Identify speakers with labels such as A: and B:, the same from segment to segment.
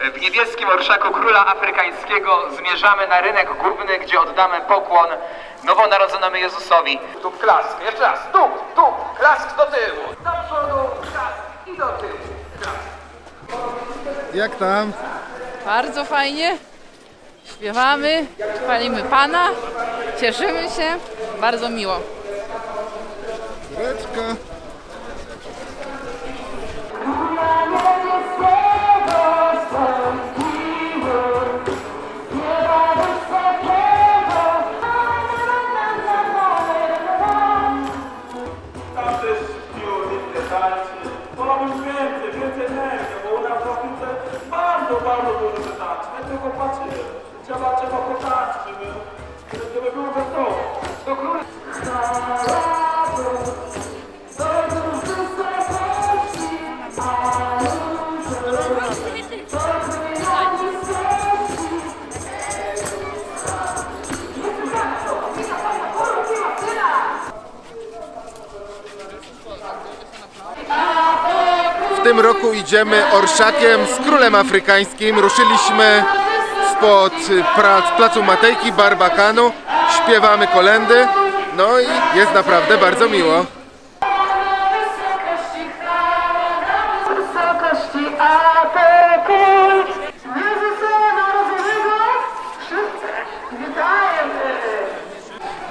A: W niebieskim orszaku króla afrykańskiego zmierzamy na rynek główny, gdzie oddamy pokłon nowonarodzonemu Jezusowi. Tu klask, jeszcze raz, tu, tu, klask do tyłu. Do przodu, klask i do tyłu.
B: Jak tam?
C: Bardzo fajnie. Śpiewamy, chwalimy Pana, cieszymy się, bardzo miło.
B: Córeczka.
D: Trzeba, trzeba potańczyć, żeby, żeby było
A: król
B: W tym roku idziemy orszakiem z królem afrykańskim. Ruszyliśmy spod prac, placu Matejki, Barbakanu. Śpiewamy kolendy. No i jest naprawdę bardzo miło.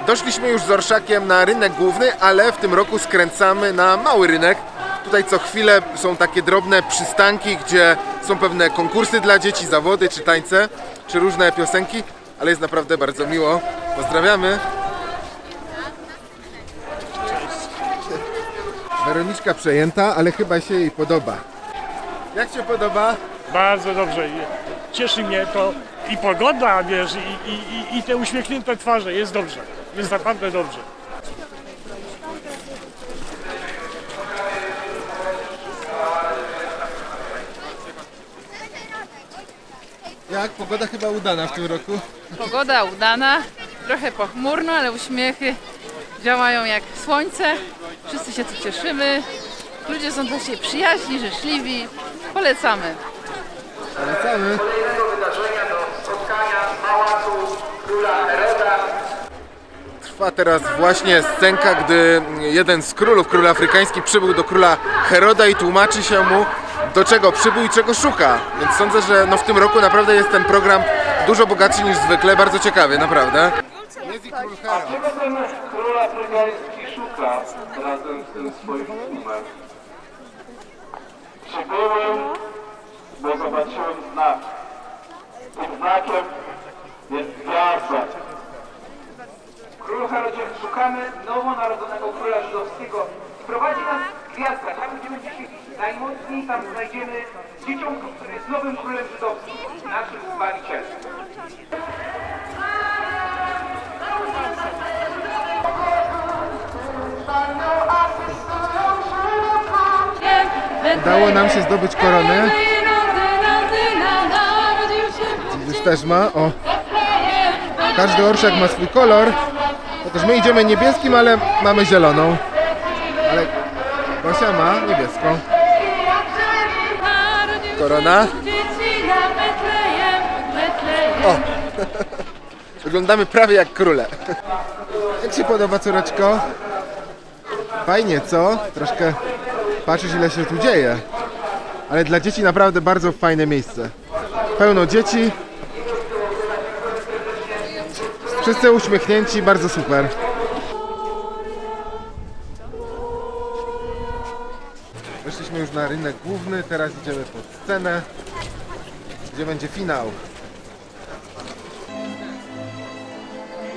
B: Doszliśmy już z orszakiem na rynek główny, ale w tym roku skręcamy na mały rynek. Tutaj co chwilę są takie drobne przystanki, gdzie są pewne konkursy dla dzieci, zawody czy tańce, czy różne piosenki, ale jest naprawdę bardzo miło. Pozdrawiamy. Weroniczka przejęta, ale chyba się jej podoba. Jak się podoba?
E: Bardzo dobrze. Cieszy mnie to i pogoda, wiesz, i, i, i, i te uśmiechnięte twarze. Jest dobrze. Jest naprawdę dobrze.
B: Jak? Pogoda chyba udana w tym roku.
C: Pogoda udana, trochę pochmurno, ale uśmiechy działają jak słońce. Wszyscy się tu cieszymy. Ludzie są dla siebie przyjaźni, życzliwi. Polecamy.
B: Polecamy.
A: kolejnego wydarzenia do spotkania w Pałacu Króla Heroda.
B: Trwa teraz właśnie scenka, gdy jeden z królów, król afrykański, przybył do króla Heroda i tłumaczy się mu, do czego przybył i czego szuka. Więc sądzę, że no w tym roku naprawdę jest ten program dużo bogatszy niż zwykle, bardzo ciekawy, naprawdę. Jest i król Herod.
D: Czego ten król afrykański szuka razem z tym swoim tłumem? Przybyłem, bo zobaczyłem znak. Tym znakiem jest gwiazda.
A: Król Herodzie, szukamy nowonarodzonego króla żydowskiego. Prowadzi nas gwiazda. Tam będziemy dzisiaj najmocniej, tam znajdziemy dzieciątko, które jest nowym królem żydowskim, naszym Zbawicielem.
B: Udało nam się zdobyć koronę. Też ma. O. Każdy orszak ma swój kolor. Chociaż my idziemy niebieskim, ale mamy zieloną. Ale Gosia ma niebieską. Korona. O! Wyglądamy prawie jak króle. Jak się podoba, córeczko? Fajnie, co? Troszkę patrzeć, ile się tu dzieje. Ale dla dzieci naprawdę bardzo fajne miejsce. Pełno dzieci. Wszyscy uśmiechnięci, bardzo super. Weszliśmy już na rynek główny, teraz idziemy pod scenę, gdzie będzie finał.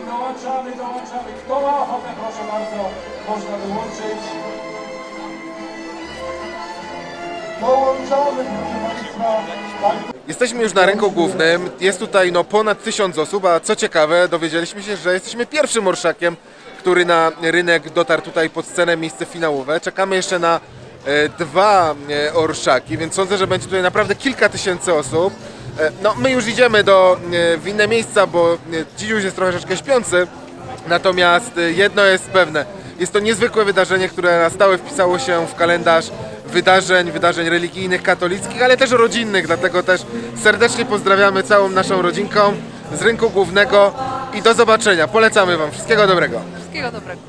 D: Dołączamy, dołączamy. Kto ma ochotę, proszę bardzo, można dołączyć. Dołączamy, proszę Państwa. Tak,
B: Jesteśmy już na rynku głównym. Jest tutaj no, ponad tysiąc osób, a co ciekawe, dowiedzieliśmy się, że jesteśmy pierwszym orszakiem, który na rynek dotarł tutaj pod scenę, miejsce finałowe. Czekamy jeszcze na dwa e, orszaki, więc sądzę, że będzie tutaj naprawdę kilka tysięcy osób. E, no, my już idziemy do, e, w inne miejsca, bo e, dziś już jest troszeczkę śpiący. Natomiast e, jedno jest pewne. Jest to niezwykłe wydarzenie, które na stałe wpisało się w kalendarz wydarzeń, wydarzeń religijnych, katolickich, ale też rodzinnych, dlatego też serdecznie pozdrawiamy całą naszą rodzinką z rynku głównego i do zobaczenia. Polecamy Wam. Wszystkiego dobrego.
C: Wszystkiego dobrego.